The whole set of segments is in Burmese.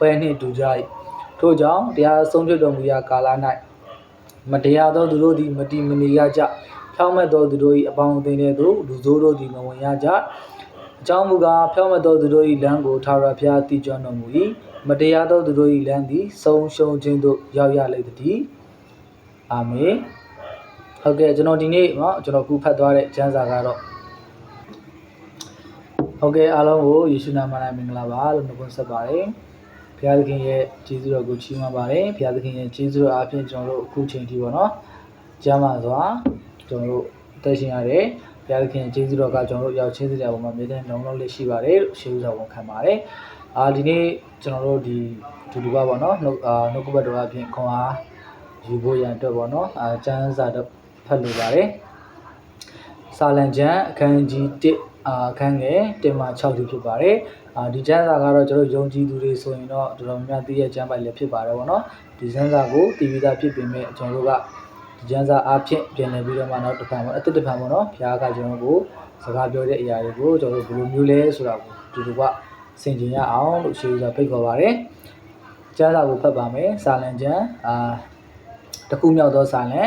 ဖွဲ့နှင့်တူကြ၏ထို့ကြောင့်တရားဆုံးဖြတ်တော်မူရာကာလ၌မတရားသောသူတို့သည်မတိမနေရကြဖြောင့်မတ်သောသူတို့၏အပေါင်းအသင်းထဲသို့လူဆိုးတို့သည်မဝင်ရကြအကြောင်းမူကားဖြောင့်မတ်သောသူတို့၏လမ်းကိုထာဝရဘုရားတည်ကျွမ်းတော်မူ၏မတရားသောသူတို့၏လမ်းသည်ဆုံးရှုံးခြင်းသို့ရောက်ရလိမ့်သည်အာမင်ဟုတ်ကဲ့ကျွန်တော်ဒီနေ့เนาะကျွန်တော်ခုဖတ်သွားတဲ့ကျမ်းစာကတော့ဟုတ်ကဲ့အားလုံးကိုယေရှုနာမ၌မင်္ဂလာပါလို့နှုတ်ခွန်းဆက်ပါတယ် ဘုရားသခင်ရဲ့ကျေးဇူးတော်ကိုချီးမွမ်းပါတယ်ဘုရားသခင်ရဲ့ကျေးဇူးတော်အားဖြင့်ကျွန်တော်တို့အခုချိန်ထိပေါ့နော်ကျမ်းမာစွာကျွန်တော်တို့အသက်ရှင်ရတယ်ဘုရားသခင်ရဲ့ကျေးဇူးတော်ကကျွန်တော်တို့ရောက်ချင်းစရာပေါ်မှာမြဲတမ်းလုံးလုံးလေးရှိပါတယ်လို့ရှင်းဥစွာဝန်ခံပါတယ်အာဒီနေ့ကျွန်တော်တို့ဒီဒူဒူပါပေါ့နော်နှုတ်အာနှုတ်ကပတ်တော်အပြင်ခွန်အားယူဖို့ရန်အတွက်ပေါ့နော်အာကျမ်းစာတော့ဖတ်လိုပါတယ်စာလံကျမ်းအခန်းကြီး1အာအခန်းငယ်1မှ6ထိဖြစ်ပါတယ် အာဒီကျမ်းစာကတော့ကျွန်တော်ယုံကြည်သူတွေဆိုရင်တော့တော်တော်များများသိရကျမ်းပိုင်လည်းဖြစ်ပါတယ်ပေါ့နော်ဒီကျမ်းစာကိုတည်ပြီးသားဖြစ်ပေမဲ့ကျွန်တော်တို့ကဒီကျမ်းစာအားဖြင့်ပြန်လည်ပြီးတော့မှနောက်တစ်ဖန်ပေါ့အတစ်တစ်ဖန်ပေါ့နော်ဘုရားကကျွန်တော်ကိုစကားပြောတဲ့အရာတွေကိုကျွန်တော်တို့ဘယ်လိုမျိုးလဲဆိုတာကိုဒီလိုကဆင်ခြင်ရအောင်လို့ရှေးဥစွာဖိတ်ခေါ်ပါတယ်ကျမ်းစာကိုဖတ်ပါမယ်စာလံကျမ်းအာတစ်ခုမြောက်သောစာလံ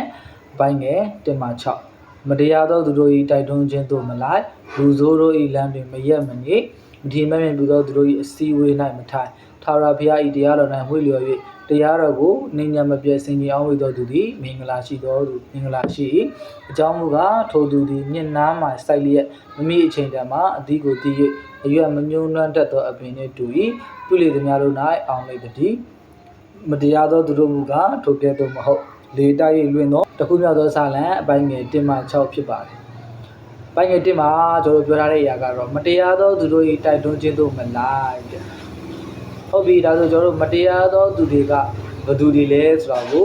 အပိုင်းငယ်1မှ6မတရားသောသူတို့၏တိုက်တွန်းခြင်းသို့မလိုက်လူဆိုးတို့၏လမ်းတွင်မရက်မနေ မထီမဲ့မြင်ပြုသောသူတို့၏အစည်းအဝေး၌မထိုင်ထာဝရဘုရား၏တရားတော်၌ဝှေ့လျော်၍တရားတော်ကိုနှိမ့်ညံ့မပြည့်စင်ကြယ်အောင်ဝေသောသူသည်မင်္ဂလာရှိသောသူမင်္ဂလာရှိ၏အကြောင်းမူကားထိုသူသည်မျက်နှာမှစိုက်လျက်မမိအချိန်တည်းမှအသီးကိုတည်၍အရွက်မမြုံနှံ့တတ်သောအပင်နှင့်တူ၏ပြုလေသည်များတို့၌အောင်လေတည်းမတရားသောသူတို့မူကားထိုကဲ့သို့မဟုတ်လေတိုက်၍လွင့်သောတခုမြောက်သောစာလံအပိုင်းငယ်1မှ6ဖြစ်ပါတယ်။ ပိုင်းငယ်1မှာကျွန်တော်ပြောထားတဲ့အရာကတော့မတရားသောသူတို့၏တိုက်တွန်းခြင်းတို့မလိုက်တဲ့။ဟုတ်ပြီဒါဆိုကျွန်တော်တို့မတရားသောသူတွေကဘယ်သူတွေလဲဆိုတာကို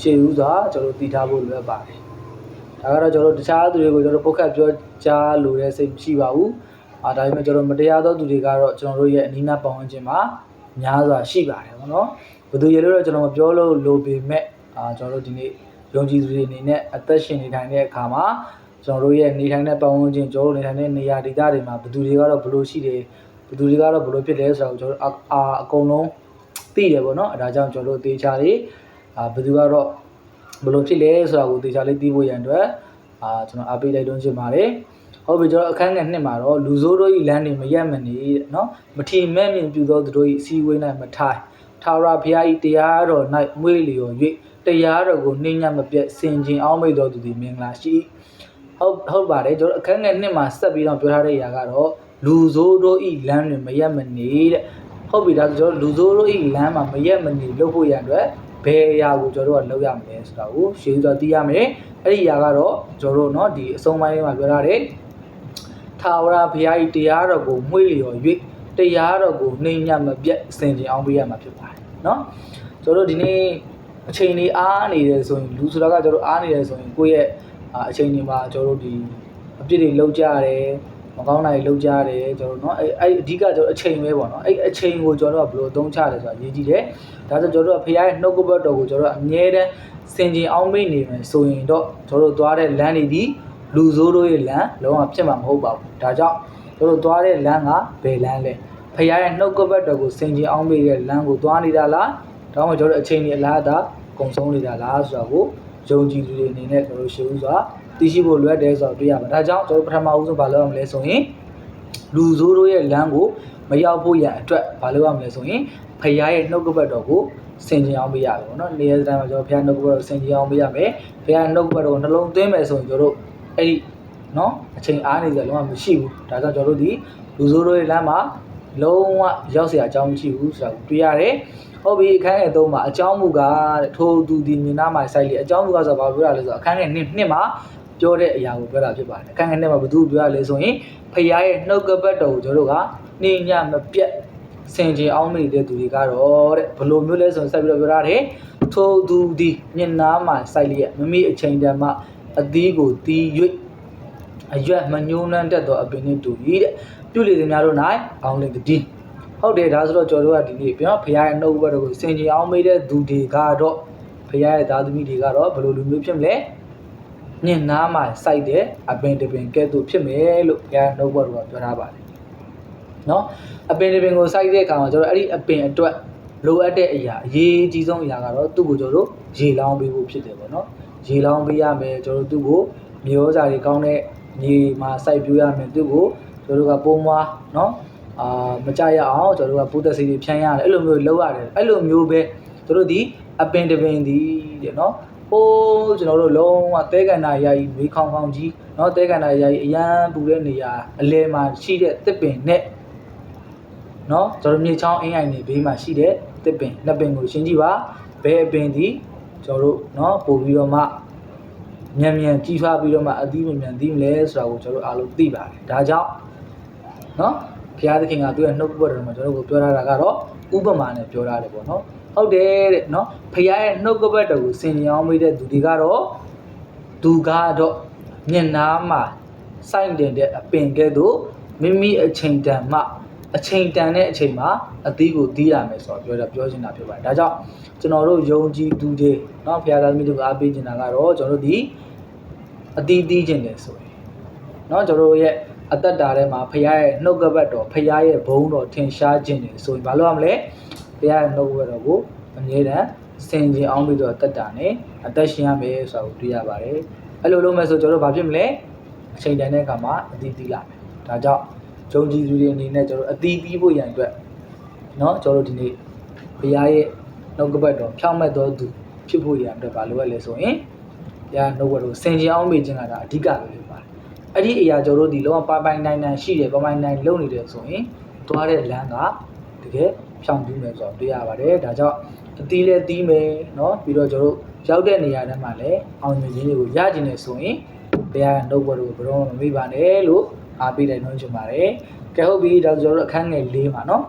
ရှေ့ဦးစွာကျွန်တော်သိထားဖို့လိုအပ်ပါတယ်။ဒါကတော့ကျွန်တော်တို့တခြားသူတွေကိုကျွန်တော်ပုတ်ခတ်ပြောကြားလိုတဲ့စိတ်မရှိပါဘူး။အာဒါပေမဲ့ကျွန်တော်မတရားသောသူတွေကတော့ကျွန်တော်တို့ရဲ့အနီးနားပတ်ဝန်းကျင်မှာများစွာရှိပါတယ်ပေါ့နော်။ဘယ်သူရေလို့တော့ကျွန်တော်မပြောလို့လိုပေမဲ့အာကျွန်တော်တို့ဒီနေ့ယုံကြည်သူတွေအနေနဲ့အသက်ရှင်နေထိုင်တဲ့အခါမှာ ကျွန်တော်တို့ရဲ့နေထိုင်တဲ့ပတ်ဝန်းကျင်ကျွန်တော်တို့နေထိုင်တဲ့နေရာဒေသတွေမှာဘယ်သူတွေကတော့ဘယ်လိုရှိတယ်ဘယ်သူတွေကတော့ဘယ်လိုဖြစ်လဲဆိုတော့ကျွန်တော်တို့အာအကုန်လုံးသိတယ်ပေါ့နော်အဲဒါကြောင့်ကျွန်တော်တို့သေချာလေးအာဘယ်သူကတော့ဘယ်လိုဖြစ်လဲဆိုတာကိုသေချာလေးသိဖို့ရန်အတွက်အာကျွန်တော်အပိတ်လိုက်တွန်းချင်ပါတယ်ဟုတ်ပြီကျွန်တော်အခန်းငယ်နှစ်မှာတော့လူဆိုးတို့ဤလမ်းတွေမရက်မနေတဲ့နော်မထီမဲ့မြင်ပြူသောသူတို့ဤစီဝေး၌မထိုင်ထာဝရဘုရားဤတရားတော်၌မွေးလျော်၍တရားတော်ကိုနှိမ့်ညံ့မပြတ်ဆင်ခြင်အောင်မိတော်သူသည်မင်္ဂလာရှိ ဟုတ်ဟုတ်ပါတယ်ကျွန်တော်အခန်းငယ်နှစ်မှာဆက်ပြီးတော့ပြောထားတဲ့အရာကတော့လူဆိုးတို့ဤလမ်းတွေမရက်မနေတဲ့ဟုတ်ပြီဒါဆိုကျွန်တော်လူဆိုးတို့ဤလမ်းမှာမရက်မနေလုပ်ဖို့ရန်အတွက်ဘယ်အရာကိုကျွန်တော်တို့ကလုပ်ရမလဲဆိုတာကိုရှင်းပြသိရမယ်အဲ့ဒီအရာကတော့ကျွန်တော်တို့เนาะဒီအဆုံးပိုင်းလေးမှာပြောထားတဲ့ထာဝရဘုရားဤတရားတော်ကိုမှွေလျော်၍တရားတော်ကိုနှိမ့်ညံ့မပြတ်ဆင်ခြင်အောင်ပေးရမှာဖြစ်ပါတယ်เนาะကျွန်တော်တို့ဒီနေ့အချိန်လေးအားနေတယ်ဆိုရင်လူဆိုတာကကျွန်တော်အားနေတယ်ဆိုရင်ကိုယ့်ရဲ့ အချိန်တွေမှာကျွန်တော်တို့ဒီအပြစ်တွေလောက်ကြရတယ်မကောင်းတာတွေလောက်ကြရတယ်ကျွန်တော်တို့เนาะအဲအဲ့အဓိကကျွန်တော်အချိန်ပဲပေါ့နော်အဲ့အချိန်ကိုကျွန်တော်တို့ကဘယ်လိုအသုံးချလဲဆိုတာရေးကြည့်တယ်ဒါဆိုကျွန်တော်တို့ကဖရားရဲ့နှုတ်ကပတ်တော်ကိုကျွန်တော်တို့အမြဲတမ်းစင်ကြင်အောင်မိတ်နေမယ်ဆိုရင်တော့ကျွန်တော်တို့သွားတဲ့လမ်းတွေဒီလူဆိုးတို့ရဲ့လမ်းလုံးဝဖြစ်မှာမဟုတ်ပါဘူးဒါကြောင့်ကျွန်တော်တို့သွားတဲ့လမ်းကဘယ်လမ်းလဲဖရားရဲ့နှုတ်ကပတ်တော်ကိုစင်ကြင်အောင်မိတဲ့လမ်းကိုသွားနေတာလားဒါမှမဟုတ်ကျွန်တော်တို့အချိန်ကြီးအလားအတာကုံဆုံးနေတာလားဆိုတာကို ယုံကြည်သူတွေအနေနဲ့ကျွန်တော်တို့ရှင်းဥစွာသိရှိဖို့လိုအပ်တယ်ဆိုတော့တွေ့ရမှာဒါကြောင့်ကျွန်တော်ပထမဦးဆုံးဘာလုပ်ရမလဲဆိုရင်လူဆိုးတို့ရဲ့လမ်းကိုမရောက်ဖို့ရန်အတွက်ဘာလုပ်ရမလဲဆိုရင်ဖခင်ရဲ့နှုတ်ကပတ်တော်ကိုစင်ကြင်အောင်ပေးရမယ်ပေါ့နော်နေရာတိုင်းမှာကျွန်တော်ဖခင်နှုတ်ကပတ်တော်စင်ကြင်အောင်ပေးရမယ်ဖခင်နှုတ်ကပတ်တော်နှလုံးသွင်းမယ်ဆိုရင်ကျွန်တော်တို့အဲ့ဒီနော်အချိန်အားနေကြလုံးဝမရှိဘူးဒါကြောင့်ကျွန်တော်တို့ဒီလူဆိုးတို့ရဲ့လမ်းမှာလုံးဝရောက်เสียအကြောင်းမရှိဘူးဆိုတာကိုတွေ့ရတယ် ဟုတ်ပြီအခန်းငယ်3မှာအကြောင်းမူကားတဲ့ထိုသူဒီမြင်နာမှာစိုက်လေအကြောင်းမူကားဆိုတော့ဘာပြောရလဲဆိုတော့အခန်းငယ်2နှစ်မှာပြောတဲ့အရာကိုပြောတာဖြစ်ပါတယ်အခန်းငယ်2မှာဘယ်သူပြောရလဲဆိုရင်ဖခင်ရဲ့နှုတ်ကပတ်တော်ကိုကျွန်တော်တို့ကနှင်းညမပြတ်စင်ကြင်အောင်မိတဲ့သူတွေကတော့တဲ့ဘယ်လိုမျိုးလဲဆိုရင်ဆက်ပြီးတော့ပြောရတယ်ထိုသူဒီမျက်နာမှာစိုက်လျက်မမိအချိန်တည်းမှာအသီးကိုတီး၍အရွက်မညှိုးနှမ်းတတ်သောအပင်နှင့်တူ၏တဲ့ပြုလေသည်များတို့၌အောင်လေတည်း ဟုတ်တယ်ဒါဆိုတော့ကျွန်တော်တို့ကဒီနေ့ပြောဖခင်ရဲ့နှုတ်ဘက်တော်ကိုစင်ကြင်အောင်မိတဲ့သူတွေကတော့ဖခင်ရဲ့သားသမီးတွေကတော့ဘယ်လိုလူမျိုးဖြစ်မလဲညင်နာမှာစိုက်တဲ့အပင်တစ်ပင်ကဲ့သို့ဖြစ်မယ်လို့ဘုရားနှုတ်ဘက်တော်ကပြောထားပါတယ်နော်အပင်တစ်ပင်ကိုစိုက်တဲ့အခါမှာကျွန်တော်အဲ့ဒီအပင်အတွက်လိုအပ်တဲ့အရာအရေးအကြီးဆုံးအရာကတော့သူ့ကိုကျွန်တော်တို့ရေလောင်းပေးဖို့ဖြစ်တယ်ပေါ့နော်ရေလောင်းပေးရမယ်ကျွန်တော်တို့သူ့ကိုမြေဩဇာတွေကောင်းတဲ့မြေမှာစိုက်ပျိုးရမယ်သူ့ကိုကျွန်တော်တို့ကပုံမွားနော် အာမကြရအောင်ကျွန်တော်တို့ကပိုးသက်စီတွေဖြန်းရတယ်အဲ့လိုမျိုးလောက်ရတယ်အဲ့လိုမျိုးပဲတို့တို့ဒီအပင်တပင်ဒီတဲ့နော်ဟိုးကျွန်တော်တို့လုံးဝတဲကန္နာယာယီမေးခေါင်ခေါင်ကြီးနော်တဲကန္နာယာယီအရန်ပူတဲ့နေရာအလဲမှာရှိတဲ့တစ်ပင်နဲ့နော်ကျွန်တော်မြေချောင်းအင်းအိုင်နေဘေးမှာရှိတဲ့တစ်ပင်နှစ်ပင်ကိုရှင်းကြည့်ပါဘယ်အပင်ဒီကျွန်တော်တို့နော်ပို့ပြီးတော့မှမြန်မြန်ကြီးထွားပြီးတော့မှအသီးမြန်မြန်သီးမလဲဆိုတာကိုကျွန်တော်တို့အားလုံးသိပါတယ်ဒါကြောင့်နော် ဘုရားသခင်ကသူ့ရဲ့နှုတ်ကပတ်တော်မှာကျွန်တော်တို့ကိုပြောထားတာကတော့ဥပမာနဲ့ပြောထားတယ်ပေါ့เนาะဟုတ်တယ်တဲ့เนาะဘုရားရဲ့နှုတ်ကပတ်တော်ကိုဆင်ញင်အောင်မိတဲ့သူတွေကတော့သူကတော့မျက်နှာမှာစိုက်တင်တဲ့အပင်ကဲ့သို့မိမိအချိန်တန်မှ အချိန်တန်တဲ့အချိန်မှာအသီးကိုတီးရမယ်ဆိုတော့ပြောတာပြောချင်တာဖြစ်ပါတယ်။ဒါကြောင့်ကျွန်တော်တို့ယုံကြည်သူတွေเนาะဘုရားသားသမီးတို့အားပေးချင်တာကတော့ကျွန်တော်တို့ဒီအသီးတီးခြင်းတယ်ဆိုရင်เนาะကျွန်တော်တို့ရဲ့ အသက်တာထဲမှာဘုရားရဲ့နှုတ်ကပတ်တော်ဘုရားရဲ့ဘုန်းတော်ထင်ရှားခြင်းတယ်ဆိုရင်ဘာလို့ရမလဲဘုရားရဲ့နှုတ်ကပတ်တော်ကိုအမြဲတမ်းစင်ကြင်အောင်ပြီးတော့အသက်တာနဲ့အသက်ရှင်ရမယ်ဆိုတာကိုတွေ့ရပါတယ်။အဲ့လိုလုပ်မယ်ဆိုကျွန်တော်တို့ဘာဖြစ်မလဲအချိန်တန်တဲ့အခါမှာအသီးတီးလာမယ်။ဒါကြောင့် ဂျုံကြည်သူတွေအနေနဲ့ကျွန်တော်တို့အတီးတီးဖို့ရန်အတွက်เนาะကျွန်တော်တို့ဒီနေ့ဘုရားရဲ့နှုတ်ကပတ်တော်ဖြောင့်မတ်တော်သူဖြစ်ဖို့ရန်အတွက်ဘာလို့လဲဆိုရင်ဘုရားနှုတ်ကပတ်တော်ဆင်ခြင်အောင်မေ့ခြင်းကဒါအဓိကပဲဖြစ်ပါတယ် အဲ့ဒီအရာကျွန်တော်တို့ဒီလောကပိုင်ပိုင်နိုင်နိုင်ရှိတယ်ပိုင်ပိုင်နိုင်လုံနေတယ်ဆိုရင်သွားတဲ့လမ်းကတကယ်ဖြောင့်ပြီးမယ်ဆိုတော့တွေ့ရပါတယ်ဒါကြောင့်အတီးလဲတီးမယ်เนาะပြီးတော့ကျွန်တော်တို့ရောက်တဲ့နေရာတိုင်းမှာလည်းအောင်မြင်ခြင်းတွေကိုရကျင်နေဆိုရင်ဘုရားရဲ့နှုတ်ကပတ်တော်ကိုဘယ်တော့မှမမေ့ပါနဲ့လို့အားပေးတယ်နှုန်းချင်ပါတယ်ကဲဟုတ်ပြီဒါဆိုကျွန်တော်တို့အခန်းငယ်၄မှာเนาะ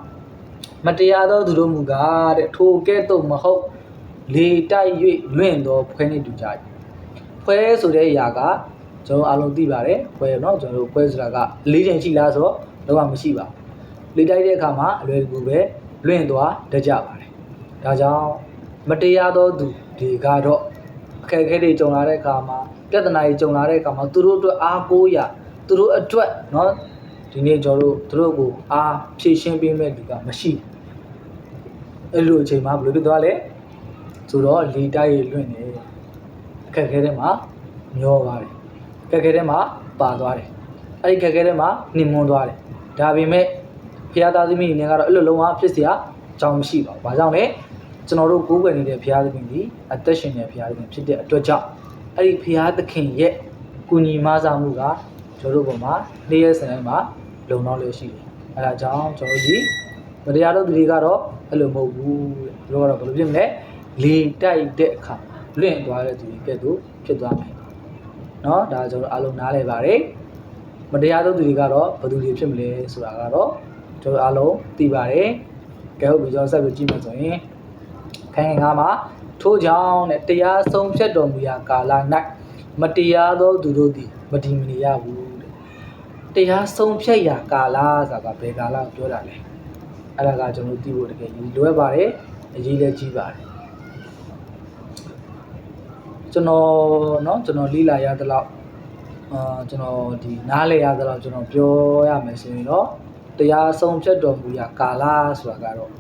မတရားသောသူတို့မူကားတဲ့ထိုကဲ့သို့မဟုတ်လေတိုက်၍လွင့်သောဖွဲနှင့်တူကြ၏ဖွဲဆိုတဲ့အရာက ကျွန်တော်အားလုံးသိပါတယ်ဖွဲเนาะကျွန်တော်တို့ဖွဲဆိုတာက၄ချိန်ရှိလားဆိုတော့တော့မရှိပါဘူးလေတိုက်တဲ့အခါမှာအလွယ်တကူပဲလွင့်သွားတတ်ကြပါတယ်ဒါကြောင့်မတရားသောသူတွေကတော့အခက်အခဲတွေကြုံလာတဲ့အခါမှာပြဿနာတွေကြုံလာတဲ့အခါမှာသူတို့အတွက်အားကိုးရာသူတို့အတွက်เนาะဒီနေ့ကျွန်တော်တို့သူတို့ကိုအားဖြည့်ရှင်းပေးမဲ့လူကမရှိဘူးအဲ့လိုအချိန်မှာဘယ်လိုဖြစ်သွားလဲဆိုတော့လေတိုက်ရလွင့်နေအခက်အခဲထဲမှာမျောသွားတယ်အ ခက်အခဲထဲမှာပါသွားတယ်အဲ့ဒီအခက်အခဲထဲမှာနှိမ်မွန်းသွားတယ်ဒါပေမဲ့ဖခင်သားသမီးတွေကတော့အဲ့လိုလုံးဝဖြစ်เสียအကြောင်းမရှိပါဘူးဘာကြောင့်လဲကျွန်တော်တို့ကိုးကွယ်နေတဲ့ဖခင်သခင်ဒီအသက်ရှင်တဲ့ဖခင်သခင်ဖြစ်တဲ့အတွက်ကြောင့်အဲ့ဒီဖခင်သခင်ရဲ့ကုညီမဆာမှုကကျွန်တော်တို့ဘုံမှာနေ့ရက်စံတိုင်းမှာလုံတော့လို့ရှိတယ်အဲဒါကြောင့်ကျွန်တော်တို့ဒီမတရားတို့သူတွေကတော့အဲ့လိုမဟုတ်ဘူးတဲ့သူတို့ကတော့ဘယ်လိုဖြစ်မလဲလေတိုက်တဲ့အခါလွင့်သွားတဲ့သူတွေကဲ့သို့ဖြစ်သွားမယ် เนาะဒါကျွန်တော်အားလုံးနားလည်ပါတယ်မတရားသောသူတွေကတော့ဘယ်သူတွေဖြစ်မလဲဆိုတာကတော့ကျွန်တော်အားလုံးသိပါတယ်ကဲဟုတ်ပြီကျွန်တော်ဆက်ပြီးကြည့်မယ်ဆိုရင်ခိုင်ငါမှာထို့ကြောင့်တဲ့တရားဆုံးဖြတ်တော်မူရာကာလ၌မတရားသောသူတို့သည်မတည်မနေရဘူးတဲ့တရားဆုံးဖြတ်ရာကာလဆိုတာကဘယ်ကာလကိုပြောတာလဲအဲ့ဒါကကျွန်တော်တို့သိဖို့တကယ်ကြီးလွယ်ပါတယ်အရေးလည်းကြီးပါတယ် ကျွန်တော်เนาะကျွန်တော်လေ့လာရသလောက်အာကျွန်တော်ဒီနားလည်ရသလောက်ကျွန်တော်ပြောရမယ်ဆိုရင်တော့တရားဆုံးဖြတ်တော်မူရာကာလဆိုတာကတော့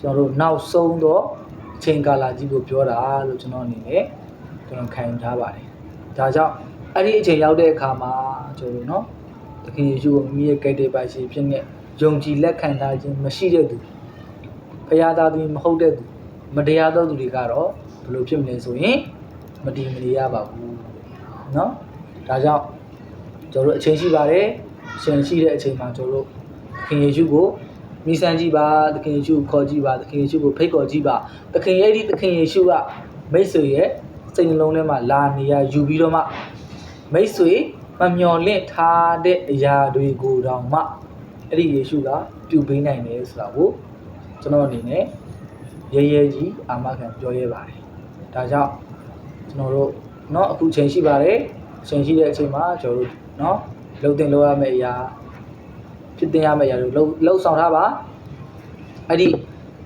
ကျွန်တော်တို့နောက်ဆုံးတော့အချိန်ကာလကြီးကိုပြောတာလို့ကျွန်တော်အနေနဲ့ကျွန်တော်ခံယူထားပါတယ်ဒါကြောင့်အဲ့ဒီအချိန်ရောက်တဲ့အခါမှာကျွန်တော်တို့เนาะသခင်ယေရှုကိုမိမိရဲ့ကယ်တင်ပါရှင်ဖြစ်နေယုံကြည်လက်ခံထားခြင်းမရှိတဲ့သူဖရာသားသူမဟုတ်တဲ့သူမတရားသောသူတွေကတော့ဘယ်လိုဖြစ်မလဲဆိုရင် မတည်မနေရပါဘူးเนาะဒါကြောင့်ကျွန်တော်တို့အချိန်ရှိပါတယ်အချိန်ရှိတဲ့အချိန်မှာကျွန်တော်တို့သခင်ယေရှုကိုမိဆန်းကြည့်ပါသခင်ယေရှုကိုခေါ်ကြည့်ပါသခင်ယေရှုကိုဖိတ်ခေါ်ကြည့်ပါသခင်ရဲ့ဒီသခင်ယေရှုကမိတ်ဆွေရဲ့စိတ်နှလုံးထဲမှာလာနေရယူပြီးတော့မှမိတ်ဆွေမမျော်လင့်ထားတဲ့အရာတွေကိုတောင်မှအဲ့ဒီယေရှုကပြုပေးနိုင်တယ်ဆိုတာကိုကျွန်တော်အနေနဲ့ရဲရဲကြီးအာမခံပြောရဲပါတယ်ဒါကြောင့် ကျွန်တော်တို့เนาะအခုချိန်ရှိပါတယ်ချိန်ရှိတဲ့အချိန်မှာကျွန်တော်တို့เนาะလုံတင်လို့ရမယ့်အရာဖြစ်တင်ရမယ့်အရာတွေလှုပ်လှုပ်ဆောင်ထားပါအဲ့ဒီ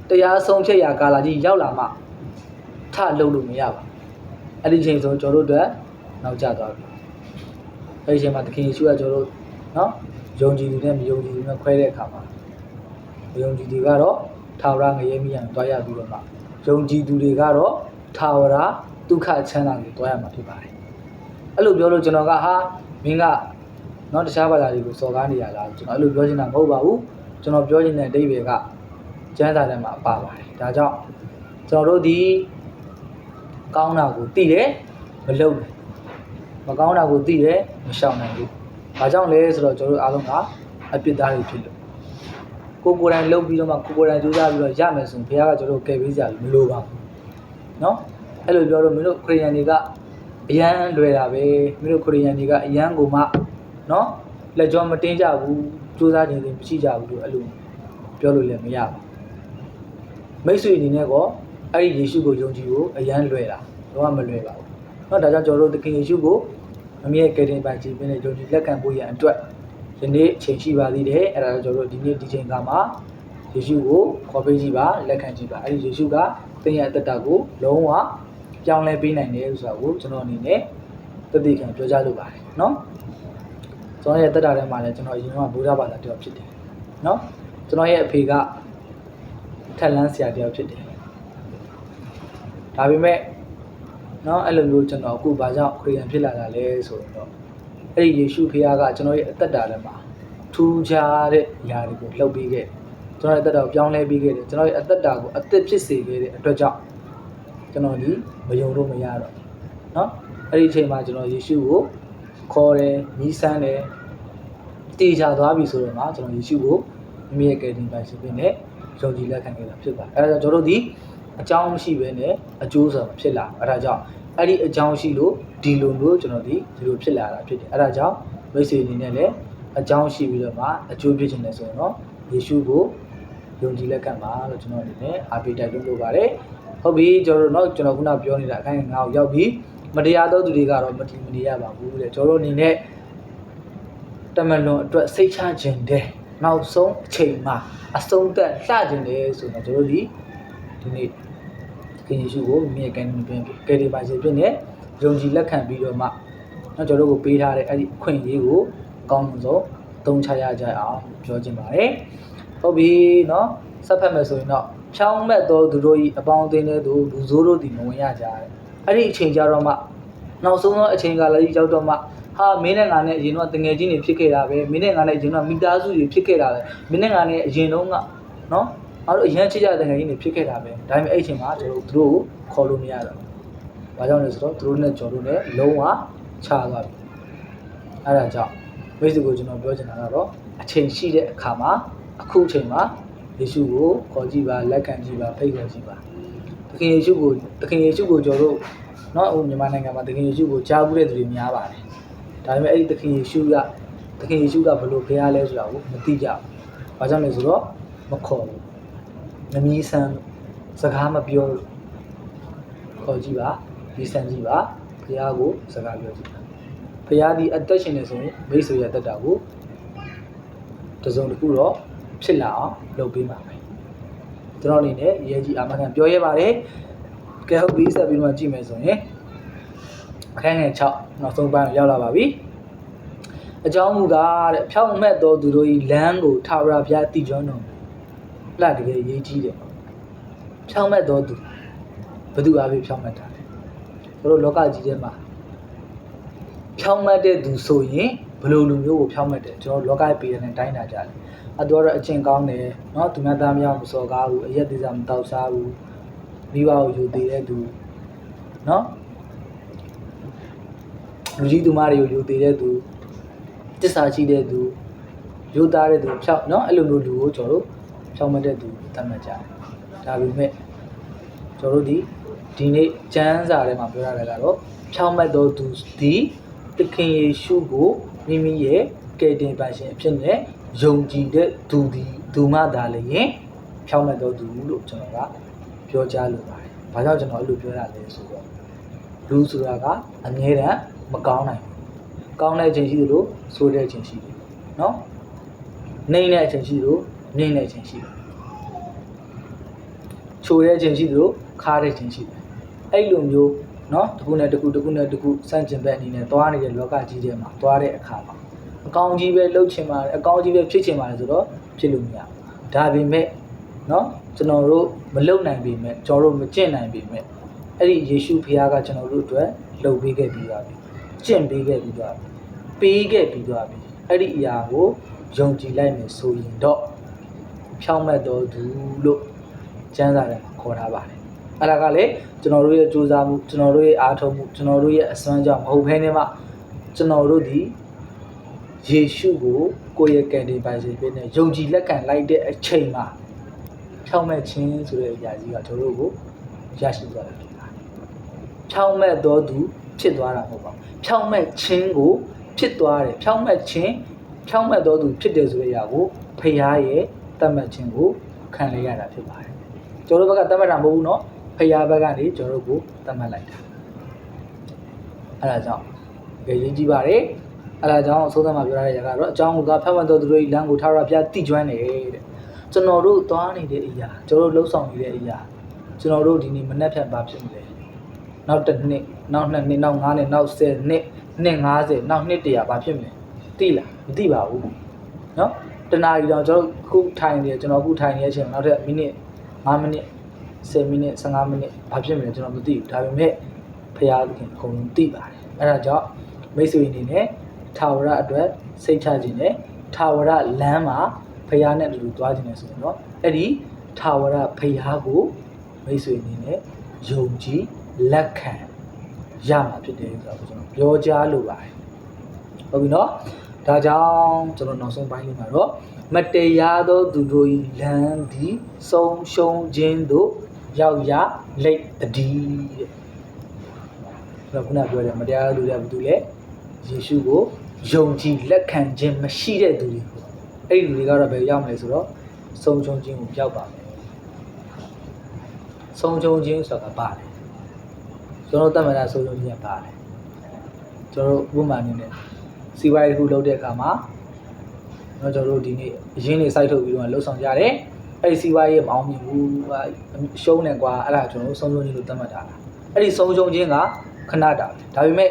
တရားဆုံးဖြတ်ရာကာလကြီးရောက်လာမှထလှုပ်လို့မရပါဘူးအဲ့ဒီချိန်ဆိုကျွန်တော်တို့အတွက်နောက်ကျသွားပြီအဲ့ဒီချိန်မှာသခင်ယေရှုကကျွန်တော်တို့เนาะယုံကြည်သူနဲ့မယုံကြည်သူနဲ့ခွဲတဲ့အခါမှာမယုံကြည်သူကတော့တ ထာဝရငရဲမိရံတွားရပြီးတော့မှယုံကြည်သူတွေကတော့ထာဝရ ဒုက္ခချမ်းသာကိုတွားရမှာဖြစ်ပါတယ်အဲ့လိုပြောလို့ကျွန်တော်ကဟာမင်းကနော်တခြားဘာသာတွေကိုစော်ကားနေရလားကျွန်တော်အဲ့လိုပြောချင်တာမဟုတ်ပါဘူးကျွန်တော်ပြောချင်တဲ့အဓိပ္ပာယ်ကကျမ်းစာထဲမှာပါပါတယ်ဒါကြောင့်ကျွန်တော်တို့ဒီကောင်းတာကိုသိတယ်မလုပ်ဘူးမကောင်းတာကိုသိတယ်မရှောင်နိုင်ဘူးဘာကြောင့်လဲဆိုတော့ကျွန်တော်တို့အားလုံးကအပြစ်သားတွေဖြစ်လို့ကိုကိုယ်တိုင်လုပ်ပြီးတော့မှကိုကိုယ်တိုင်ကြိုးစားပြီးတော့ရမယ်ဆိုရင်ဘုရားကကျွန်တော်တို့ကယ်ပေးကြပြီမလိုပါဘူးเนาะ အဲ့လိုပြောလို့မင်းတို့ခရိယန်တွေကအရန်လွယ်တာပဲမင်းတို့ခရိယန်တွေကအရန်ကိုမှနော်လက်ကြောမတင်းကြဘူးစူးစမ်းခြင်းတွေမရှိကြဘူးလို့အဲ့လိုပြောလို့လည်းမရဘူးမိတ်ဆွေအနေနဲ့ကောအဲ့ဒီယေရှုကိုယုံကြည်ဖို့အရန်လွယ်တာတော့မလွယ်ပါဘူးနော်ဒါကြောင့်ကျွန်တော်တို့သခင်ယေရှုကိုအမြဲကယ်တင်ပါခြင်းဖြင့်ယုံကြည်လက်ခံဖို့ရန်အတွက်ယနေ့အချိန်ရှိပါသေးတယ်အဲ့ဒါကြောင့်ကျွန်တော်တို့ဒီနေ့ဒီချိန်ကမှယေရှုကိုခေါ်ပေးကြည့်ပါလက်ခံကြည့်ပါအဲ့ဒီယေရှုကသင်ရဲ့အသက်တာကိုလုံးဝ ပြောင်းလဲပေးနိုင်တယ်ဆိုတာကိုကျွန်တော်အနေနဲ့တသိခံပြောကြားလိုပါတယ်เนาะကျွန်တော်ရဲ့အသက်တာထဲမှာလည်းကျွန်တော်အရင်ကဘုရားဘာသာတယောက်ဖြစ်တယ်เนาะကျွန်တော်ရဲ့အဖေကထက်လန်းဆရာတယောက်ဖြစ်တယ်ဒါပေမဲ့เนาะအဲ့လိုမျိုးကျွန်တော်အခုဘာကြောင့်ခရီးယန်ဖြစ်လာတာလဲဆိုတော့အဲ့ဒီယေရှုဖေဟာကကျွန်တော်ရဲ့အသက်တာထဲမှာထူးခြားတဲ့အရာတွေကိုလှုပ်ပေးခဲ့တယ်ကျွန်တော်ရဲ့အသက်တာကိုပြောင်းလဲပေးခဲ့တယ်ကျွန်တော်ရဲ့အသက်တာကိုအသက်ဖြစ်စေခဲ့တဲ့အတွက်ကြောင့် ကျွန်တော်ဒီမယုံလို့မရတော့เนาะအဲ့ဒီအချိန်မှာကျွန်တော်ယေရှုကိုခေါ်တယ်ညီးဆန်းတယ်တည်ချသွားပြီဆိုတော့မှကျွန်တော်ယေရှုကိုမိမိရဲ့ကယ်တင်ပါရှင်ဖြစ်နေယုံကြည်လက်ခံခဲ့တာဖြစ်ပါတယ်အဲ့ဒါကြောင့်ကျွန်တော်တို့ဒီအကြောင်းမရှိဘဲနဲ့အကျိုးဆောင်ဖြစ်လာအဲ့ဒါကြောင့်အဲ့ဒီအကြောင်းရှိလို့ဒီလိုမျိုးကျွန်တော်ဒီဒီလိုဖြစ်လာတာဖြစ်တယ်အဲ့ဒါကြောင့်မိတ်ဆွေအနေနဲ့လည်းအကြောင်းရှိပြီးတော့မှအကျိုးဖြစ်ခြင်းနဲ့ဆိုရင်တော့ယေရှုကိုယုံကြည်လက်ခံပါလို့ကျွန်တော်အနေနဲ့အားပေးတိုက်တွန်းလိုပါတယ် ဟုတ်ပြီကျွန်တော်တို့เนาะကျွန်တော်ခုနပြောနေတာအခိုင်ငါ့ကိုရောက်ပြီးမတရားသောသူတွေကတော့မတည်မနေရပါဘူးတဲ့ကျွန်တော်တို့အနေနဲ့တမန်လွန်အတွက်စိတ်ချခြင်းတဲ့နောက်ဆုံးအချိန်မှာအဆုံးသက်လှခြင်းတယ်ဆိုတော့ကျွန်တော်တို့ဒီဒီနေ့ခင်ယေရှုကိုမြင်ကန်နေပြင်ကယ်တင်ပါစေဖြစ်နေယုံကြည်လက်ခံပြီးတော့မှတော့ကျွန်တော်တို့ကိုပေးထားတဲ့အဲ့ဒီအခွင့်အရေးကိုအကောင်းဆုံးသုံးချရကြအောင်ပြောချင်ပါတယ်ဟုတ်ပြီเนาะဆက်ဖက်မယ်ဆိုရင်တော့ ဖြောင်းမဲ့သောသူတို့ဤအပေါင်းအသင်းတွေသူလူဆိုးတို့ဒီမဝင်ရကြတယ်အဲ့ဒီအချိန်ကြတော့မှနောက်ဆုံးသောအချိန်ကာလကြီးရောက်တော့မှဟာမင်းနဲ့ငါနဲ့အရင်တော့တငယ်ချင်းတွေဖြစ်ခဲ့တာပဲမင်းနဲ့ငါနဲ့အရင်တော့မိသားစုတွေဖြစ်ခဲ့တာပဲမင်းနဲ့ငါနဲ့အရင်တော့ကနော်အားတို့အရင်ချစ်ကြတဲ့တငယ်ချင်းတွေဖြစ်ခဲ့တာပဲဒါပေမဲ့အဲ့အချိန်မှာကျွန်တော်တို့သူတို့ကိုခေါ်လို့မရတော့ဘူးဘာကြောင့်လဲဆိုတော့သူတို့နဲ့ကျွန်တော်တို့နဲ့လုံးဝခြားသွားပြီအဲ့ဒါကြောင့်မိတ်ဆွေကိုကျွန်တော်ပြောချင်တာကတော့အချိန်ရှိတဲ့အခါမှာအခုအချိန်မှာ ယေရှုကိုခေါ်ကြည့်ပါလက်ခံကြည့်ပါဖိတ်ခေါ်ကြည့်ပါသခင်ယေရှုကိုသခင်ယေရှုကိုကျွန်တော်တို့เนาะဟိုမြန်မာနိုင်ငံမှာသခင်ယေရှုကိုကြားဘူးတဲ့သူတွေများပါတယ်ဒါပေမဲ့အဲ့ဒီသခင်ယေရှုကသခင်ယေရှုကဘယ်လိုဖရားလဲဆိုတာကိုမသိကြဘူး။ဘာကြောင့်လဲဆိုတော့မခေါ်ဘူး။မမီးဆန်းစကားမပြောလို့ခေါ်ကြည့်ပါဒီဆန်းကြည့်ပါဖရားကိုစကားပြောကြည့်ပါဖရားဒီအသက်ရှင်နေဆိုရင်မိတ်ဆွေရဲ့အသက်တာကိုတစုံတစ်ခုတော့ ဖြစ်လာအောင်လုပ်ပေးပါမယ်။ကျွန်တော်အနေနဲ့ရဲကြီးအာမခံပြောရဲပါတယ်။ကဲဟုတ်ပြီဆက်ပြီးတော့ကြည့်မယ်ဆိုရင်အခန်းငယ်6နောက်ဆုံးပိုင်းကိုရောက်လာပါပြီ။အကြောင်းမူကားတဲ့ဖြောင်းမဲ့သောသူတို့၏လမ်းကိုထာဝရဘုရားတည်ကျွမ်းတော်မူ။လှတကယ်ရေးကြီးတယ်။ဖြောင်းမဲ့သောသူဘယ်သူအားဖြင့်ဖြောင်းမဲ့တာလဲ။တို့လောကကြီးထဲမှာဖြောင်းမဲ့တဲ့သူဆိုရင်ဘယ်လိုလူမျိုးကိုဖြောင်းမဲ့တယ်ကျွန်တော်လောကရဲ့ပြည်နဲ့တိုင်းတာကြတယ်။ အတူတော့အကျင့်ကောင်းတယ်နော်သူများသားများမစော်ကားဘူးအရက်သေးစားမတောက်စားဘူးမိဘကိုယူသေးတဲ့သူနော်လူကြီးသူမတွေကိုယူသေးတဲ့သူတစ္ဆာရှိတဲ့သူယူသားတဲ့သူဖြောက်နော်အဲ့လိုမျိုးလူကိုကျွန်တော်တို့ဖြောင်းမတဲ့သူသတ်မှတ်ကြတယ်ဒါပေမဲ့ကျွန်တော်တို့ဒီဒီနေ့ကျမ်းစာထဲမှာပြောရတယ်ကတော့ဖြောင်းမတ်တော်သူဒီသခင်ယေရှုကိုမိမိရဲ့ကယ်တင်ပါရှင်အဖြစ်နဲ့ ယုံကြည်တဲ့သူဒီသူမှသာလျင်ဖြောင်းမတ်တော်သူလို့ကျွန်တော်ကပြောကြားလိုပါတယ်။ဘာကြောင့်ကျွန်တော်အဲ့လိုပြောရလဲဆိုတော့လူဆိုတာကအငြင်းတမ်းမကောင်းနိုင်ဘူး။ကောင်းတဲ့အချိန်ရှိသလိုဆိုးတဲ့အချိန်ရှိတယ်။နော်။နှိမ့်တဲ့အချိန်ရှိသလိုနှိမ့်တဲ့အချိန်ရှိတယ်။ချိုတဲ့အချိန်ရှိသလိုခါတဲ့အချိန်ရှိတယ်။အဲ့လိုမျိုးနော်တစ်ခုနဲ့တစ်ခုတစ်ခုနဲ့တစ်ခုစန့်ကျင်ဘက်အနေနဲ့သွားနေတဲ့လောကကြီးထဲမှာသွားတဲ့အခါမှာ အကောင်ကြီးပဲလှုပ်ချင်ပါတယ်အကောင်ကြီးပဲဖြစ်ချင်ပါတယ်ဆိုတော့ဖြစ်လို့မရဘူးဒါပေမဲ့နော်ကျွန်တော်တို့မလုံနိုင်ပေမဲ့ကျွန်တော်တို့မကျင့်နိုင်ပေမဲ့အဲ့ဒီယေရှုဖခင်ကကျွန်တော်တို့အတွက်လုပ်ပေးခဲ့ပြီးသွားပြီကျင့်ပေးခဲ့ပြီးသွားပြီပေးခဲ့ပြီးသွားပြီအဲ့ဒီအရာကိုယုံကြည်လိုက်မယ်ဆိုရင်တော့ဖြောင်းမဲ့တော်သူလို့ကျမ်းစာထဲမှာခေါ်ထားပါတယ်အဲ့ဒါကလေကျွန်တော်တို့ရဲ့စူးစမ်းမှုကျွန်တော်တို့ရဲ့အားထုတ်မှုကျွန်တော်တို့ရဲ့အစွမ်းကြောင့်မဟုတ်ဘဲနဲ့မှကျွန်တော်တို့ဒီ ယေရှုကိုကိုယ့်ရဲ့ကံဒီပိုင်ရှင်ပြည့်နဲ့ယုံကြည်လက်ခံလိုက်တဲ့အချိန်မှာဖြောင့်မဲ့ခြင်းဆိုတဲ့အရာကြီးကတို့တို့ကိုရရှိသွားတာဖြစ်ပါတယ်။ဖြောင့်မဲ့တော်သူဖြစ်သွားတာမဟုတ်ပါဘူး။ဖြောင့်မဲ့ခြင်းကိုဖြစ်သွားတယ်ဖြောင့်မဲ့ခြင်းဖြောင့်မဲ့တော်သူဖြစ်တယ်ဆိုတဲ့အရာကိုဖရားရဲ့တတ်မှတ်ခြင်းကိုခံလေရတာဖြစ်ပါတယ်။ကျွန်တော်တို့ဘက်ကတတ်မှတ်တာမဟုတ်ဘူးနော်။ဖရားဘက်ကနေကျွန်တော်တို့ကိုတတ်မှတ်လိုက်တာ။အဲဒါကြောင့်တကယ်ရည်ကြီးပါတယ်။ အဲဒါကြောင့်အဆုံးသတ်မှာပြောရတဲ့ຢာကတော့အကြောင်းကိုသာဖတ်မှတ်တော်သူတို့၏လမ်းကိုထားရပြတိကျွမ်းတယ်တဲ့ကျွန်တော်တို့သွားနေတဲ့အရာကျွန်တော်တို့လှုပ်ဆောင်နေတဲ့အရာကျွန်တော်တို့ဒီနေ့မနှက်ဖြတ်ပါဖြစ်မလဲနောက်တစ်နှစ်နောက်နှစ်နှစ်နောက်၅နှစ်နောက်၁၀နှစ်နှစ်50နောက်နှစ်100ဘာဖြစ်မလဲသိလားမသိပါဘူးနော်တနာရီတော့ကျွန်တော်ခုထိုင်နေကျွန်တော်ခုထိုင်နေတဲ့အချိန်မှာနောက်ထပ်မိနစ်5မိနစ်10မိနစ်15မိနစ်ဘာဖြစ်မလဲကျွန်တော်မသိဘူးဒါပေမဲ့ဖရာသခင်အကုန်လုံးသိပါတယ်အဲဒါကြောင့်မိတ်ဆွေအနေနဲ့ ထာဝရအတွက်စိတ်ချခြင်းနဲ့ထာဝရလမ်းမှာဖရာနဲ့အတူတူသွားခြင်းနဲ့ဆိုရင်တော့အဲ့ဒီထာဝရဖရာကိုမိတ်ဆွေအနေနဲ့ယုံကြည်လက်ခံရမှာဖြစ်တယ်ဆိုတော့ကျွန်တော်ပြောကြားလိုပါတယ်ဟုတ်ပြီနော်ဒါကြောင့်ကျွန်တော်နောက်ဆုံးပိုင်းလေးမှာတော့မတရားသောသူတို့၏လမ်းသည်ဆုံးရှုံးခြင်းသို့ရောက်ရလိမ့်တည်းတဲ့ကျွန်တော်ခုနပြောတယ်မတရားသောသူတွေကဘာတူလဲယေရှုကို ယုံကြည်လက်ခံခြင်းမရှိတဲ့သူတွေပေါ့အဲ့ဒီလူတွေကတော့ဘယ်ရောက်မလဲဆိုတော့ဆုံးရှုံးခြင်းကိုရောက်ပါမယ်ဆုံးရှုံးခြင်းဆိုတာပါတယ်ကျွန်တော်တတ်မှတ်တာဆုံးရှုံးခြင်းကပါတယ်ကျွန်တော်တို့ဥပမာအနေနဲ့စီဝိုင်းတစ်ခုလုပ်တဲ့အခါမှာတော့ကျွန်တော်တို့ဒီနေ့အရင်းတွေစိုက်ထုတ်ပြီးတော့လှုပ်ဆောင်ကြတယ်အဲ့ဒီစီဝိုင်းရဲ့မအောင်မြင်ဘူးရှုံးနေကွာအဲ့ဒါကျွန်တော်တို့ဆုံးရှုံးခြင်းလို့သတ်မှတ်တာလားအဲ့ဒီဆုံးရှုံးခြင်းကခဏတာပဲဒါပေမဲ့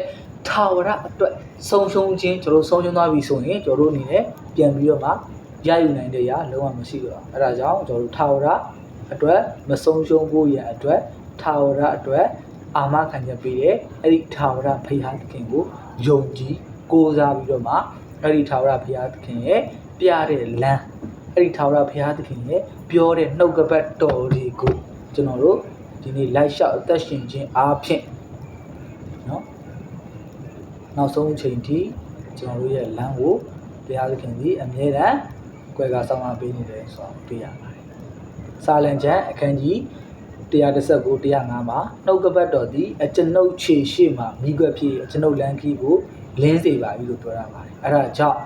ထာဝရအတွက်ဆုံးရှုံးခြင်းကျွန်တော်တို့ဆုံးရှုံးသွားပြီဆိုရင်ကျွန်တော်တို့အနေနဲ့ပြန်ပြီးတော့မှရယူနိုင်တဲ့ຢာလုံးဝမရှိတော့ဘူးအဲ့ဒါကြောင့်ကျွန်တော်တို့ထာဝရအတွက်မဆုံးရှုံးဖို့ရန်အတွက်ထာဝရအတွက်အာမခံချက်ပေးတယ်အဲ့ဒီထာဝရဖခင်သခင်ကိုယုံကြည်ကိုးစားပြီးတော့မှအဲ့ဒီထာဝရဘုရားသခင်ရဲ့ပြတဲ့လမ်းအဲ့ဒီထာဝရဘုရားသခင်ရဲ့ပြောတဲ့နှုတ်ကပတ်တော်တွေကိုကျွန်တော်တို့ဒီနေ့လိုက်လျှောက်အသက်ရှင်ခြင်းအားဖြင့်နော် နောက်ဆုံးအချိန်ထိကျွန်တော်တို့ရဲ့လမ်းကိုဘုရားသခင်ကြီးအမြဲတမ်းကြွယ်ကဆောင်မပေးနေတယ်ဆိုတော့တွေ့ရပါတယ်။စာလံကျမ်းအခန်းကြီး139 105မှာနှုတ်ကပတ်တော်သည်အကျွန်ုပ်ခြေရှိမှမိခွက်ဖြစ်အကျွန်ုပ်လမ်းခီးကိုလင်းစေပါပြီလို့ပြောရပါတယ်အဲ့ဒါကြောင့်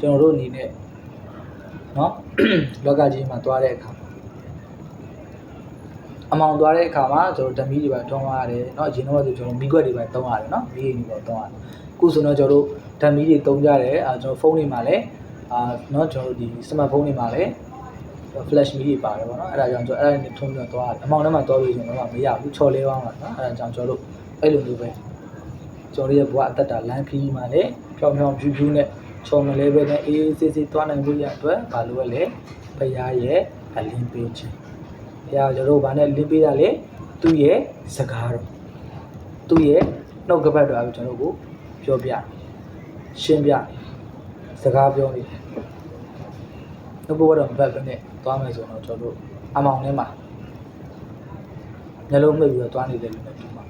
ကျွန်တော်တို့အနေနဲ့เนาะလောကကြီးမှာသွားတဲ့အခါမှာ အမောင်သွားတဲ့အခါမှာကျွန်တော်ဓမီတွေပါတွန်းရတယ်เนาะအရင်တော့ဆိုကျွန်တော်မိခွက်တွေပါတုံးရတယ်เนาะမိရင်တွေပါတုံးရတယ်အခုဆိုတော့ကျွန်တော်တို့ဓမီတွေတုံးကြတယ်အာကျွန်တော်ဖုန်းတွေမှာလည်းအာเนาะကျွန်တော်တို့ဒီစမတ်ဖုန်းတွေမှာလည်း flash မီတွေပါတယ်ပေါ့နော်အဲ့ဒါကြောင့်ကျွန်တော်အဲ့ဒါနဲ့ထုံးပြီးတော့သွားတယ်အမောင်ထဲမှာသွားလို့ရှင်တော့မရဘူးချော်လေးပါမှာနော်အဲ့ဒါကြောင့်ကျွန်တော်တို့အဲ့လိုမျိုးပဲကျွန်တော်ရဲ့ဘဝအသက်တာလမ်းခီးမှာလည်းဖြောင်းဖြောင်းဖြူးဖြူးနဲ့ချော်မလဲပဲနဲ့အေးအေးဆေးဆေးသွားနိုင်ဖို့ရအတွက်ဘာလို့လဲဖရားရဲ့အလင်းပေးခြင်း ဖရားကျွန်တော်တို့ဘာနဲ့လင်းပေးတာလဲသူ့ရဲ့စကားတော်သူ့ရဲ့နှုတ်ကပတ်တော်အပြင်ကျွန်တော်ကိုပြောပြရှင်းပြစကားပြောနေတယ်နှုတ်ကပတ်တော်ဘက်ပဲနဲ့သွားမယ်ဆိုတော့ကျွန်တော်တို့အမောင်ထဲမှာနှလုံးမှိတ်ပြီးတော့သွားနေတယ်လို့လည်းပြောမှာ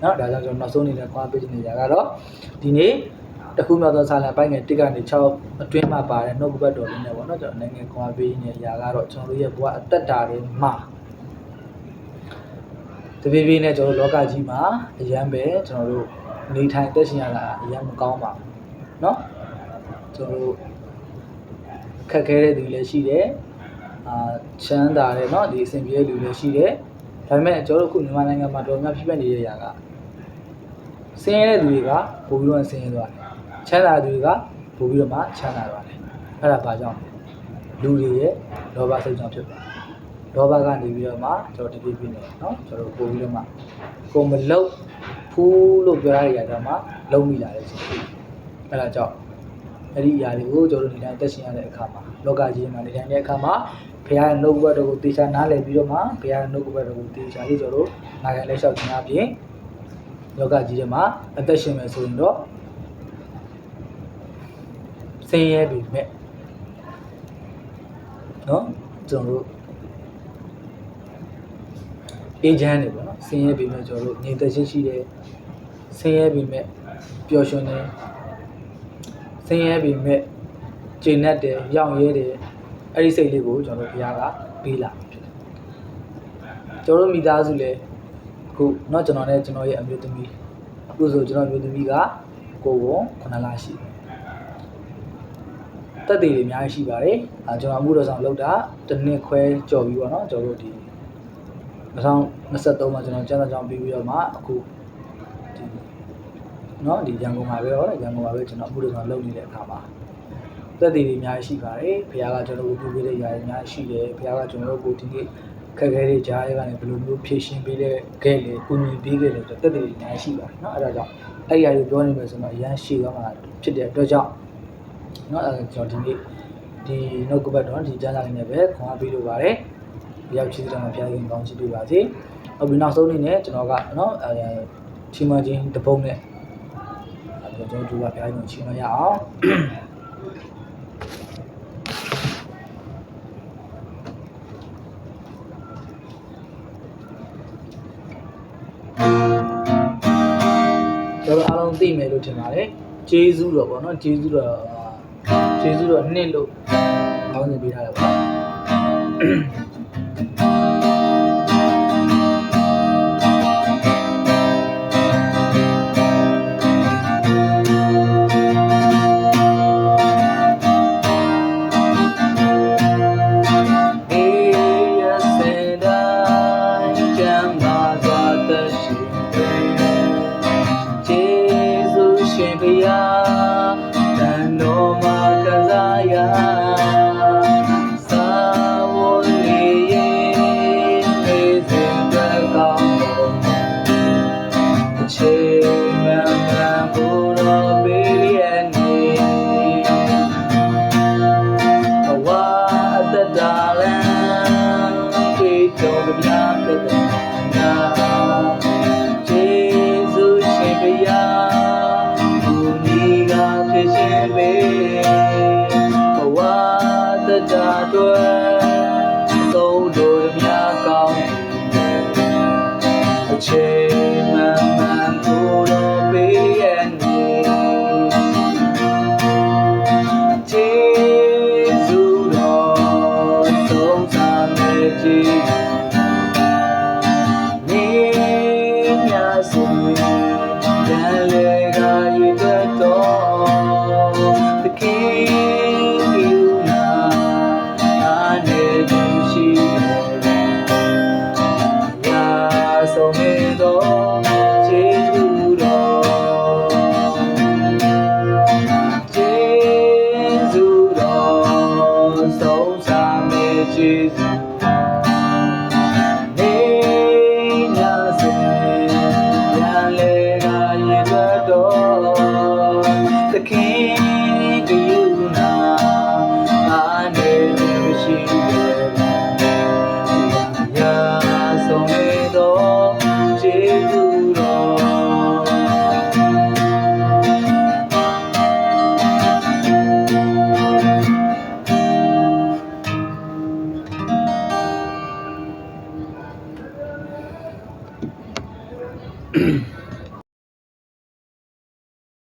เนาะဒါကြောင့်ကျွန်တော်နောက်ဆုံးအနေနဲ့ခွာပေးခြင်းနေကြကတော့ဒီနေ့ တခုမြောက်သောဆာလံပိုင်းငယ်1ကနေ6အတွင်းမှာပါတဲ့နှုတ်ကပတ်တော်လေးနဲ့ပေါ့เนาะကျွန်တော်နိုင်ငံခွာပေးနေရာကတော့ကျွန်တော်တို့ရဲ့ဘဝအသက်တာတွေမှာတပြေးပြေးနဲ့ကျွန်တော်တို့လောကကြီးမှာအရန်ပဲကျွန်တော်တို့နေထိုင်တက်ရှင်ရတာအရန်မကောင်းပါဘူးเนาะကျွန်တော်တို့ခက်ခဲတဲ့သူလည်းရှိတယ်အာချမ်းသာတဲ့เนาะဒီအဆင်ပြေတဲ့လူလည်းရှိတယ်ဒါပေမဲ့ကျွန်တော်တို့ခုမြန်မာနိုင်ငံမှာတော်များဖြစ်ပက်နေတဲ့ຢာကဆင်းရဲတဲ့သူတွေကပို့ပြီးတော့ဆင်းရဲသွားတယ် ချမ်းသာတဲ့သူတွေကပို့ပြီးတော့မှချမ်းသာသွားတယ်အဲ့ဒါဘာကြောင့်လဲလူတွေရဲ့လောဘစိတ်ကြောင့်ဖြစ်ပါတယ်လောဘကနေပြီးတော့မှကျွန်တော်တပြေးပြေးနေเนาะကျွန်တော်ပို့ပြီးတော့မှကိုမလုတ်ဖူးလို့ပြောရတဲ့ຢာကမှလုံးမိလာတယ်ဆိုအဲ့ဒါကြောင့်အဲ့ဒီအရာတွေကိုကျွန်တော်တို့နေတိုင်းတက်ရှင်ရတဲ့အခါမှာလောကကြီးမှာနေတိုင်းတဲ့အခါမှာဖ ဘုရားရဲ့နှုတ်ကပတ်တော်ကိုတေချာနားလည်ပြီးတော့မှဘုရားရဲ့နှုတ်ကပတ်တော်ကိုတေချာလေးကျွန်တော်တို့နာခံလက်လျှောက်ခြင်းအပြင်ယောဂကြီးတွေမှာအသက်ရှင်မယ်ဆိုရင်တော့ ဆင်းရဲပြီမဲ့နော်ကျွန်တော်တို့အေဂျင့်တွေပေါ့နော်ဆင်းရဲပြီမဲ့ကျွန်တော်တို့ညီသက်ချင်းရှိတယ်ဆင်းရဲပြီမဲ့ပျော်ရွှင်တယ်ဆင်းရဲပြီမဲ့ကျဉ်တ်တယ်ရောင်ရဲတယ်အဲ့ဒီစိတ်လေးကိုကျွန်တော်တို့ဘုရားကပေးလာဖြစ်တယ်ကျွန်တော်တို့မိသားစုလည်းအခုเนาะကျွန်တော်နဲ့ကျွန်တော်ရဲ့အမျိုးသမီးအခုဆိုကျွန်တော်အမျိုးသမီးကကိုယ်ကို9လရှိတယ် တက်သေးတွေအများကြီးရှိပါတယ်။အဲကျွန်တော်အမှုတော်ဆောင်လောက်တာတစ်နှစ်ခွဲကျော်ပြီပေါ့နော်ကျွန်တော်တို့ဒီ2023မှာကျွန်တော်ကျန်းစာကြောင်းပြီးပြီးတော့မှအခုဒီနော်ဒီရန်ကုန်မှာပဲဟောရန်ကုန်မှာပဲကျွန်တော်အမှုတော်ဆောင်လုပ်နေတဲ့အခါမှာတက်သေးတွေအများကြီးရှိပါတယ်။ဘုရားကကျွန်တော်ကိုပြုပေးတဲ့ຢာတွေအများကြီးရှိတယ်။ဘုရားကကျွန်တော်ကိုဒီနေ့ခက်ခဲတဲ့ကြားရကနေဘယ်လိုမျိုးဖြည့်ရှင်ပေးလဲခဲ့လေကုညီပေးခဲ့လေဆိုတော့တက်သေးတွေအများကြီးရှိပါတယ်နော်။အဲဒါကြောင့်အဲ့ဒီຢာတွေပြောနေမယ်ဆိုတော့အရန်ရှိသွားမှာဖြစ်တဲ့အတွက်ကြောင့် เนาะအဲကျွန်တော်ဒီနေ့ဒီနှုတ်ကပတ်တော့ဒီကျမ်းစာလေးနဲ့ပဲခွန်အားပေးလိုပါတယ်ရောက်ချစ်တဲ့မှာဖျားခင်ကောင်းချစ်ပေးပါစေဟုတ်ပြီနောက်ဆုံးအနေနဲ့ကျွန်တော်ကเนาะအဲချီးမွမ်းခြင်းတစ်ပုံနဲ့အဲကျွန်တော်တို့ကဖျားခင်ကိုချီးမွမ်းရအောင် ကျွန်တော်အားလုံးသိမယ်လို့ထင်ပါတယ်ဂျေဇူးတော်ပေါ့နော်ဂျေဇူးတော် ဂျေဇူးတော်နှစ်လို့ခေါင်းစဉ်ပေးထားတယ်ပေါ့